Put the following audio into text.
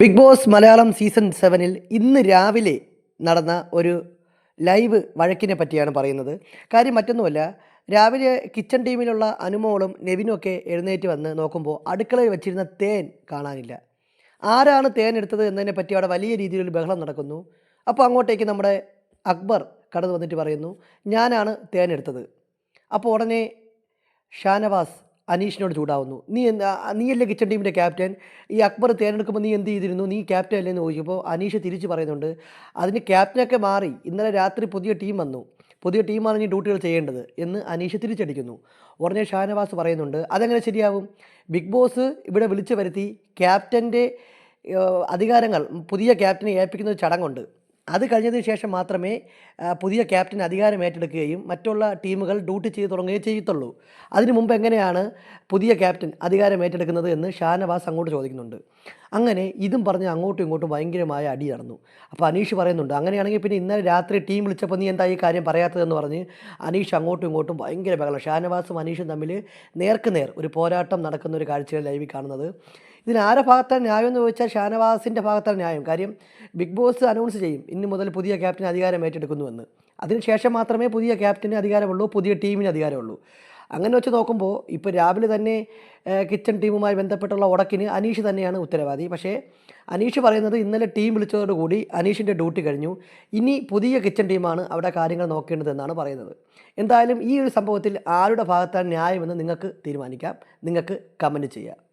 Big boss Malayalam season സെവനിൽ ഇന്ന് രാവിലെ നടന്ന ഒരു ലൈവ് വഴക്കിനെ പറ്റിയാണ് പറയുന്നത്. കാര്യം മറ്റൊന്നുമല്ല രാവിലെ കിച്ചൺ ടീമിലുള്ള അനുമോളും നെവിനും ഒക്കെ എഴുന്നേറ്റ് വന്ന് നോക്കുമ്പോൾ അടുക്കളയിൽ വെച്ചിരുന്ന തേൻ കാണാനില്ല. ആരാണ് തേൻ എടുത്തത് എന്നതിനെ പറ്റി അവിടെ വലിയ രീതിയിലൊരു ബഹളം നടക്കുന്നു. അപ്പോൾ അങ്ങോട്ടേക്ക് നമ്മുടെ അക്ബർ കടന്നു വന്നിട്ട് പറയുന്നു ഞാനാണ് തേൻ എടുത്തത്. അപ്പോൾ ഉടനെ ഷാനവാസ് അനീഷിനോട് ചൂടാവുന്നു. നീ എന്താ നീയല്ലേ കിച്ചൺ ടീമിന്റെ ക്യാപ്റ്റൻ ഈ അക്ബർ തിരഞ്ഞെടുക്കുമ്പോൾ നീ എന്ത് ചെയ്തിരുന്നു? നീ ക്യാപ്റ്റൻ അല്ലേ എന്ന് ചോദിച്ചപ്പോൾ അനീഷ് തിരിച്ച് പറയുന്നുണ്ട് അതിന് ക്യാപ്റ്റനൊക്കെ മാറി. ഇന്നലെ രാത്രി പുതിയ ടീം വന്നു. പുതിയ ടീമാണ് ഇനി ഡ്യൂട്ടികൾ ചെയ്യേണ്ടത് എന്ന് അനീഷ് തിരിച്ചടിക്കുന്നു. ഉടനെ ഷാനവാസ് പറയുന്നുണ്ട് അതെങ്ങനെ ശരിയാവും? ബിഗ് ബോസ് ഇവിടെ വിളിച്ചു വരുത്തി ക്യാപ്റ്റന്റെ അധികാരങ്ങൾ പുതിയ ക്യാപ്റ്റനെ ഏൽപ്പിക്കുന്ന ചടങ്ങുണ്ട്. അത് കഴിഞ്ഞതിന് ശേഷം മാത്രമേ പുതിയ ക്യാപ്റ്റൻ അധികാരം ഏറ്റെടുക്കുകയും മറ്റുള്ള ടീമുകൾ ഡ്യൂട്ടി ചെയ്ത് തുടങ്ങുകയും ചെയ്യത്തുള്ളൂ. അതിനു മുമ്പ് എങ്ങനെയാണ് പുതിയ ക്യാപ്റ്റൻ അധികാരം ഏറ്റെടുക്കുന്നത് എന്ന് ഷാനവാസ് അങ്ങോട്ട് ചോദിക്കുന്നുണ്ട്. അങ്ങനെ ഇതും പറഞ്ഞ് അങ്ങോട്ടും ഇങ്ങോട്ടും ഭയങ്കരമായ അടി നടന്നു. അപ്പോൾ അനീഷ് പറയുന്നുണ്ട് അങ്ങനെയാണെങ്കിൽ പിന്നെ ഇന്നലെ രാത്രി ടീം വിളിച്ചപ്പോൾ നീ എന്താ ഈ കാര്യം പറയാത്തതെന്ന് പറഞ്ഞ് അനീഷ് അങ്ങോട്ടും ഇങ്ങോട്ടും ഭയങ്കര ബഹളം. ഷാനവാസും അനീഷും തമ്മിൽ നേർക്ക് നേർ ഒരു പോരാട്ടം നടക്കുന്ന ഒരു കാഴ്ചയാണ് ലൈവിൽ കാണുന്നത്. ഇതിന് ആരുടെ ഭാഗത്താണ് ന്യായം എന്ന് ചോദിച്ചാൽ ഷാനവാസിന്റെ ഭാഗത്താണ് ന്യായം. കാര്യം ബിഗ് ബോസ് അനൗൺസ് ചെയ്യും ഇന്ന് മുതൽ പുതിയ ക്യാപ്റ്റൻ അധികാരം ഏറ്റെടുക്കുന്നുവെന്ന്. അതിനുശേഷം മാത്രമേ പുതിയ ക്യാപ്റ്റന് അധികാരമുള്ളൂ പുതിയ ടീമിന് അധികാരമുള്ളൂ. അങ്ങനെ വെച്ച് നോക്കുമ്പോൾ ഇപ്പോൾ രാവിലെ തന്നെ കിച്ചൺ ടീമുമായി ബന്ധപ്പെട്ടുള്ള ഉടക്കിന് അനീഷ് തന്നെയാണ് ഉത്തരവാദി. പക്ഷേ അനീഷ് പറയുന്നത് ഇന്നലെ ടീം വിളിച്ചതോടുകൂടി അനീഷിന്റെ ഡ്യൂട്ടി കഴിഞ്ഞു. ഇനി പുതിയ കിച്ചൺ ടീമാണ് അവിടെ കാര്യങ്ങൾ നോക്കേണ്ടതെന്നാണ് പറയുന്നത്. എന്തായാലും ഈ ഒരു സംഭവത്തിൽ ആരുടെ ഭാഗത്താണ് ന്യായമെന്ന് നിങ്ങൾക്ക് തീരുമാനിക്കാം. നിങ്ങൾക്ക് കമന്റ് ചെയ്യാം.